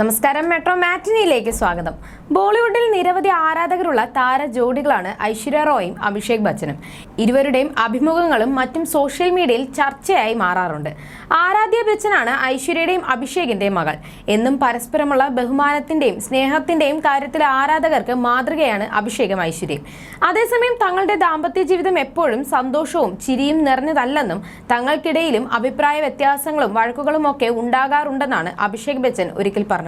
നമസ്കാരം. മെട്രോ മാറ്റിനിയിലേക്ക് സ്വാഗതം. ബോളിവുഡിൽ നിരവധി ആരാധകരുള്ള താര ജോഡികളാണ് ഐശ്വര്യ റോയും അഭിഷേക് ബച്ചനും. ഇരുവരുടെയും അഭിമുഖങ്ങളും മറ്റും സോഷ്യൽ മീഡിയയിൽ ചർച്ചയായി മാറാറുണ്ട്. ആരാധ്യ ബച്ചനാണ് ഐശ്വര്യയുടെയും അഭിഷേകിന്റെയും മകൾ. എന്നും പരസ്പരമുള്ള ബഹുമാനത്തിന്റെയും സ്നേഹത്തിന്റെയും കാര്യത്തിൽ ആരാധകർക്ക് മാതൃകയാണ് അഭിഷേകം ഐശ്വര്യയും. അതേസമയം തങ്ങളുടെ ദാമ്പത്യ ജീവിതം എപ്പോഴും സന്തോഷവും ചിരിയും നിറഞ്ഞതല്ലെന്നും തങ്ങൾക്കിടയിലും അഭിപ്രായ വ്യത്യാസങ്ങളും വഴക്കുകളും ഒക്കെ ഉണ്ടാകാറുണ്ടെന്നാണ് അഭിഷേക് ബച്ചൻ ഒരിക്കൽ പറഞ്ഞത്.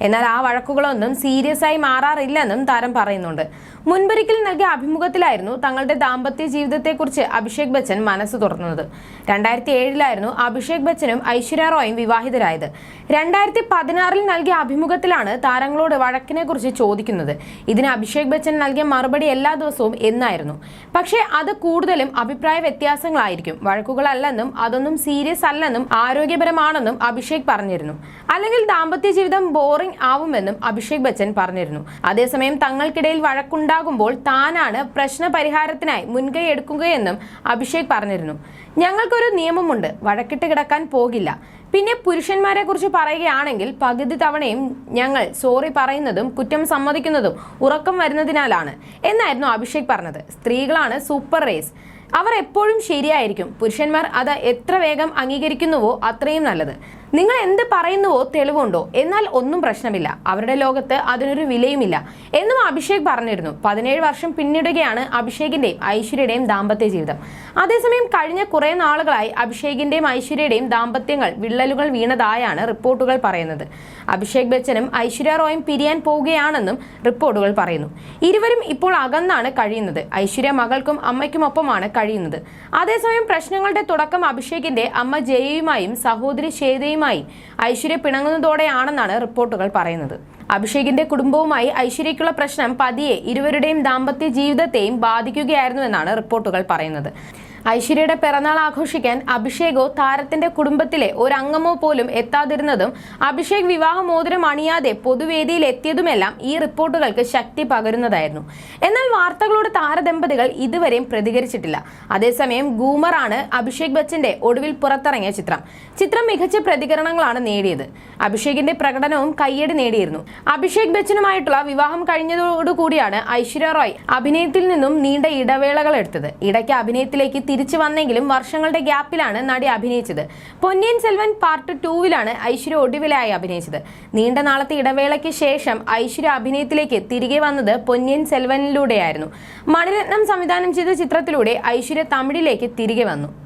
എന്നാൽ ആ വഴക്കുകളൊന്നും സീരിയസ് ആയി മാറാറില്ലെന്നും താരം പറയുന്നുണ്ട്. മുൻപൊരിക്കൽ നൽകിയ അഭിമുഖത്തിലായിരുന്നു തങ്ങളുടെ ദാമ്പത്യ ജീവിതത്തെക്കുറിച്ച് അഭിഷേക് ബച്ചൻ മനസ്സ് തുറന്നത്. രണ്ടായിരത്തി ഏഴിലായിരുന്നു അഭിഷേക് ബച്ചനും ഐശ്വര്യ റോയും വിവാഹിതരായത്. രണ്ടായിരത്തി പതിനാറിൽ നൽകിയ അഭിമുഖത്തിലാണ് താരങ്ങളോട് വഴക്കിനെ കുറിച്ച് ചോദിക്കുന്നത്. ഇതിന് അഭിഷേക് ബച്ചൻ നൽകിയ മറുപടി എല്ലാ ദിവസവും എന്നായിരുന്നു. പക്ഷേ അത് കൂടുതലും അഭിപ്രായ വ്യത്യാസങ്ങളായിരിക്കും. വഴക്കുകളല്ലെന്നും അതൊന്നും സീരിയസ് അല്ലെന്നും ആരോഗ്യപരമാണെന്നും അഭിഷേക് പറഞ്ഞിരുന്നു. അല്ലെങ്കിൽ ദാമ്പത്യ ജീവിതം ബോറിംഗ് ആവുമെന്നും അഭിഷേക് ബച്ചൻ പറഞ്ഞിരുന്നു. അതേസമയം തങ്ങൾക്കിടയിൽ വഴക്കുണ്ടാകുമ്പോൾ താനാണ് പ്രശ്ന പരിഹാരത്തിനായി മുൻകൈ എടുക്കുകയെന്നും അഭിഷേക് പറഞ്ഞിരുന്നു. ഞങ്ങൾക്കൊരു നിയമമുണ്ട് വഴക്കിട്ട് കിടക്കാൻ പോകില്ല. പിന്നെ പുരുഷന്മാരെ കുറിച്ച് പറയുകയാണെങ്കിൽ പകുതി തവണയും ഞങ്ങൾ സോറി പറയുന്നതും കുറ്റം സമ്മതിക്കുന്നതും ഉറക്കം വരുന്നതിനാലാണ് എന്നായിരുന്നു അഭിഷേക് പറഞ്ഞത്. സ്ത്രീകളാണ് സൂപ്പർ റേസ് അവർ എപ്പോഴും ശരിയായിരിക്കും. പുരുഷന്മാർ അത് എത്ര വേഗം അംഗീകരിക്കുന്നുവോ അത്രയും നല്ലത്. നിങ്ങൾ എന്ത് പറയുന്നുവോ തെളിവുണ്ടോ? എന്നാൽ ഒന്നും പ്രശ്നമില്ല. അവരുടെ ലോകത്ത് അതിനൊരു വിലയുമില്ല. എന്നും അഭിഷേക് പറഞ്ഞിരുന്നു. പതിനേഴ് വർഷം പിന്നിടുകയാണ് അഭിഷേകിന്റെയും ഐശ്വര്യയുടെയും ദാമ്പത്യ ജീവിതം. അതേസമയം കഴിഞ്ഞ കുറെ നാളുകളായി അഭിഷേകിന്റെയും ഐശ്വര്യയുടെയും ദാമ്പത്യങ്ങൾ വിള്ളലുകൾ വീണതായാണ് റിപ്പോർട്ടുകൾ പറയുന്നത്. അഭിഷേക് ബച്ചനും ഐശ്വര്യ റോയും പിരിയാൻ പോവുകയാണെന്നും റിപ്പോർട്ടുകൾ പറയുന്നു. ഇരുവരും ഇപ്പോൾ അകന്നാണ് കഴിയുന്നത്. ഐശ്വര്യ മകൾക്കും അമ്മയ്ക്കുമൊപ്പമാണ് കഴിയുന്നത്. അതേസമയം പ്രശ്നങ്ങളുടെ തുടക്കം അഭിഷേകിന്റെ അമ്മ ജയയുമായും സഹോദരി ശ്വേതയുമായി ഐശ്വര്യ പിണങ്ങുന്നതോടെയാണെന്നാണ് റിപ്പോർട്ടുകൾ പറയുന്നത്. അഭിഷേകിന്റെ കുടുംബവുമായി ഐശ്വര്യക്കുള്ള പ്രശ്നം പതിയെ ഇരുവരുടെയും ദാമ്പത്യ ജീവിതത്തെയും ബാധിക്കുകയായിരുന്നുവെന്നാണ് റിപ്പോർട്ടുകൾ പറയുന്നത്. ഐശ്വര്യയുടെ പിറന്നാൾ ആഘോഷിക്കാൻ അഭിഷേകോ താരത്തിന്റെ കുടുംബത്തിലെ ഒരംഗമോ പോലും എത്താതിരുന്നതും അഭിഷേക് വിവാഹമോതിരം അണിയാതെ പൊതുവേദിയിൽ എത്തിയതുമെല്ലാം ഈ റിപ്പോർട്ടുകൾക്ക് ശക്തി പകരുന്നതായിരുന്നു. എന്നാൽ വാർത്തകളോട് താരദമ്പതികൾ ഇതുവരെയും പ്രതികരിച്ചിട്ടില്ല. അതേസമയം ഗൂമറാണ് അഭിഷേക് ബച്ചന്റെ ഒടുവിൽ പുറത്തിറങ്ങിയ ചിത്രം. ചിത്രം മികച്ച പ്രതികരണങ്ങളാണ് നേടിയത്. അഭിഷേകിന്റെ പ്രകടനവും കയ്യടി നേടിയിരുന്നു. അഭിഷേക് ബച്ചനുമായിട്ടുള്ള വിവാഹം കഴിഞ്ഞതോടുകൂടിയാണ് ഐശ്വര്യ റോയ് അഭിനയത്തിൽ നിന്നും നീണ്ട ഇടവേളകൾ എടുത്തത്. ഇടയ്ക്ക് അഭിനയത്തിലേക്ക് തിരിച്ചു വന്നെങ്കിലും വർഷങ്ങളുടെ ഗ്യാപ്പിലാണ് നടി അഭിനയിച്ചത്. പൊന്നിയൻ സെൽവൻ പാർട്ട് ടൂവിലാണ് ഐശ്വര്യ ഒടുവിലായി അഭിനയിച്ചത്. നീണ്ട നാളത്തെ ഇടവേളയ്ക്ക് ശേഷം ഐശ്വര്യ അഭിനയത്തിലേക്ക് തിരികെ വന്നത് പൊന്നിയൻ സെൽവനിലൂടെയായിരുന്നു. മണിരത്നം സംവിധാനം ചെയ്ത ചിത്രത്തിലൂടെ ഐശ്വര്യ തമിഴിലേക്ക് തിരികെ വന്നു.